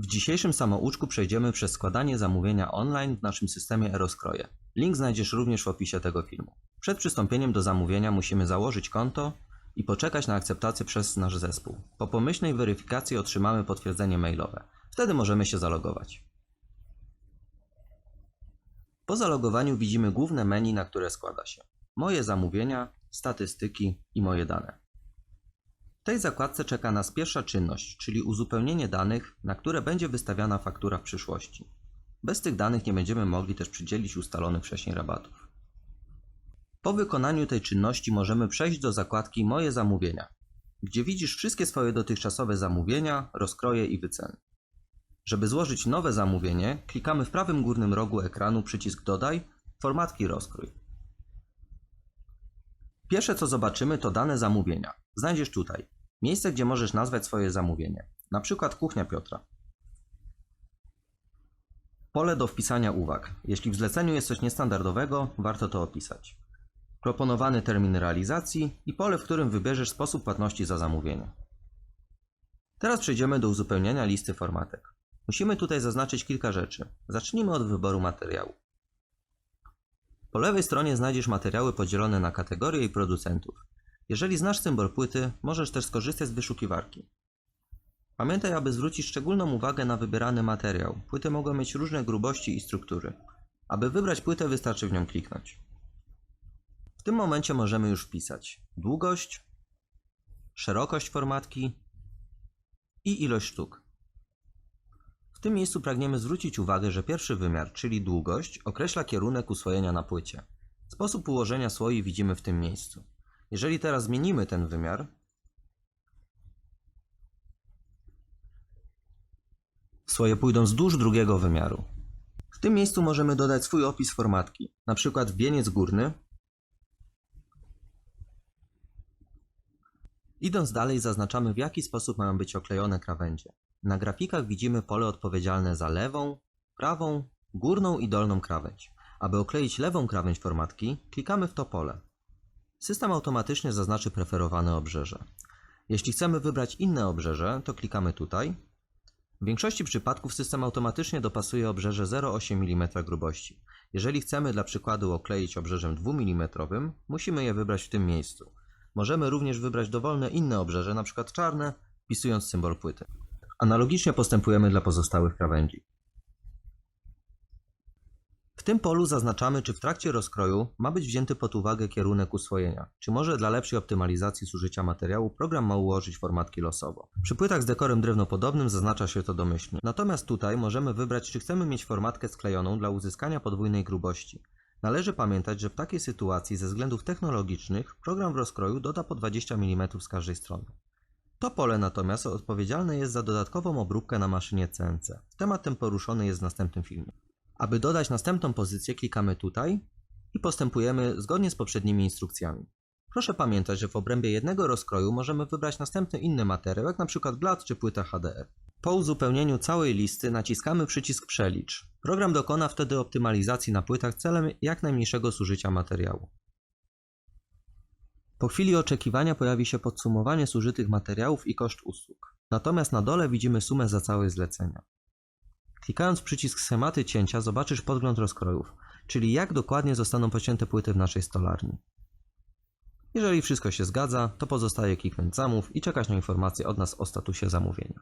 W dzisiejszym samouczku przejdziemy przez składanie zamówienia online w naszym systemie Eroskroje. Link znajdziesz również w opisie tego filmu. Przed przystąpieniem do zamówienia musimy założyć konto i poczekać na akceptację przez nasz zespół. Po pomyślnej weryfikacji otrzymamy potwierdzenie mailowe. Wtedy możemy się zalogować. Po zalogowaniu widzimy główne menu, na które składa się moje zamówienia, statystyki i moje dane. W tej zakładce czeka nas pierwsza czynność, czyli uzupełnienie danych, na które będzie wystawiana faktura w przyszłości. Bez tych danych nie będziemy mogli też przydzielić ustalonych wcześniej rabatów. Po wykonaniu tej czynności możemy przejść do zakładki Moje zamówienia, gdzie widzisz wszystkie swoje dotychczasowe zamówienia, rozkroje i wyceny. Żeby złożyć nowe zamówienie, klikamy w prawym górnym rogu ekranu przycisk Dodaj, formatki rozkrój. Pierwsze co zobaczymy to dane zamówienia. Znajdziesz tutaj miejsce, gdzie możesz nazwać swoje zamówienie, na przykład kuchnia Piotra. Pole do wpisania uwag. Jeśli w zleceniu jest coś niestandardowego, warto to opisać. Proponowany termin realizacji i pole, w którym wybierzesz sposób płatności za zamówienie. Teraz przejdziemy do uzupełniania listy formatek. Musimy tutaj zaznaczyć kilka rzeczy. Zacznijmy od wyboru materiału. Po lewej stronie znajdziesz materiały podzielone na kategorie i producentów. Jeżeli znasz symbol płyty, możesz też skorzystać z wyszukiwarki. Pamiętaj, aby zwrócić szczególną uwagę na wybierany materiał. Płyty mogą mieć różne grubości i struktury. Aby wybrać płytę, wystarczy w nią kliknąć. W tym momencie możemy już wpisać długość, szerokość formatki i ilość sztuk. W tym miejscu pragniemy zwrócić uwagę, że pierwszy wymiar, czyli długość, określa kierunek uswojenia na płycie. Sposób ułożenia słoi widzimy w tym miejscu. Jeżeli teraz zmienimy ten wymiar, słoje pójdą wzdłuż drugiego wymiaru. W tym miejscu możemy dodać swój opis formatki, na przykład wieniec górny. Idąc dalej zaznaczamy w jaki sposób mają być oklejone krawędzie. Na grafikach widzimy pole odpowiedzialne za lewą, prawą, górną i dolną krawędź. Aby okleić lewą krawędź formatki, klikamy w to pole. System automatycznie zaznaczy preferowane obrzeże. Jeśli chcemy wybrać inne obrzeże, to klikamy tutaj. W większości przypadków system automatycznie dopasuje obrzeże 0,8 mm grubości. Jeżeli chcemy dla przykładu okleić obrzeżem 2 mm, musimy je wybrać w tym miejscu. Możemy również wybrać dowolne inne obrzeże, np. czarne, wpisując symbol płyty. Analogicznie postępujemy dla pozostałych krawędzi. W tym polu zaznaczamy, czy w trakcie rozkroju ma być wzięty pod uwagę kierunek uswojenia, czy może dla lepszej optymalizacji zużycia materiału program ma ułożyć formatki losowo. Przy płytach z dekorem drewnopodobnym zaznacza się to domyślnie. Natomiast tutaj możemy wybrać, czy chcemy mieć formatkę sklejoną dla uzyskania podwójnej grubości. Należy pamiętać, że w takiej sytuacji ze względów technologicznych program w rozkroju doda po 20 mm z każdej strony. To pole natomiast odpowiedzialne jest za dodatkową obróbkę na maszynie CNC. Temat ten poruszony jest w następnym filmie. Aby dodać następną pozycję klikamy tutaj i postępujemy zgodnie z poprzednimi instrukcjami. Proszę pamiętać, że w obrębie jednego rozkroju możemy wybrać następny inny materiał, jak np. blat czy płyta HDR. Po uzupełnieniu całej listy naciskamy przycisk Przelicz. Program dokona wtedy optymalizacji na płytach celem jak najmniejszego zużycia materiału. Po chwili oczekiwania pojawi się podsumowanie zużytych materiałów i koszt usług. Natomiast na dole widzimy sumę za całe zlecenia. Klikając przycisk schematy cięcia zobaczysz podgląd rozkrojów, czyli jak dokładnie zostaną pocięte płyty w naszej stolarni. Jeżeli wszystko się zgadza, to pozostaje kliknąć zamów i czekać na informacje od nas o statusie zamówienia.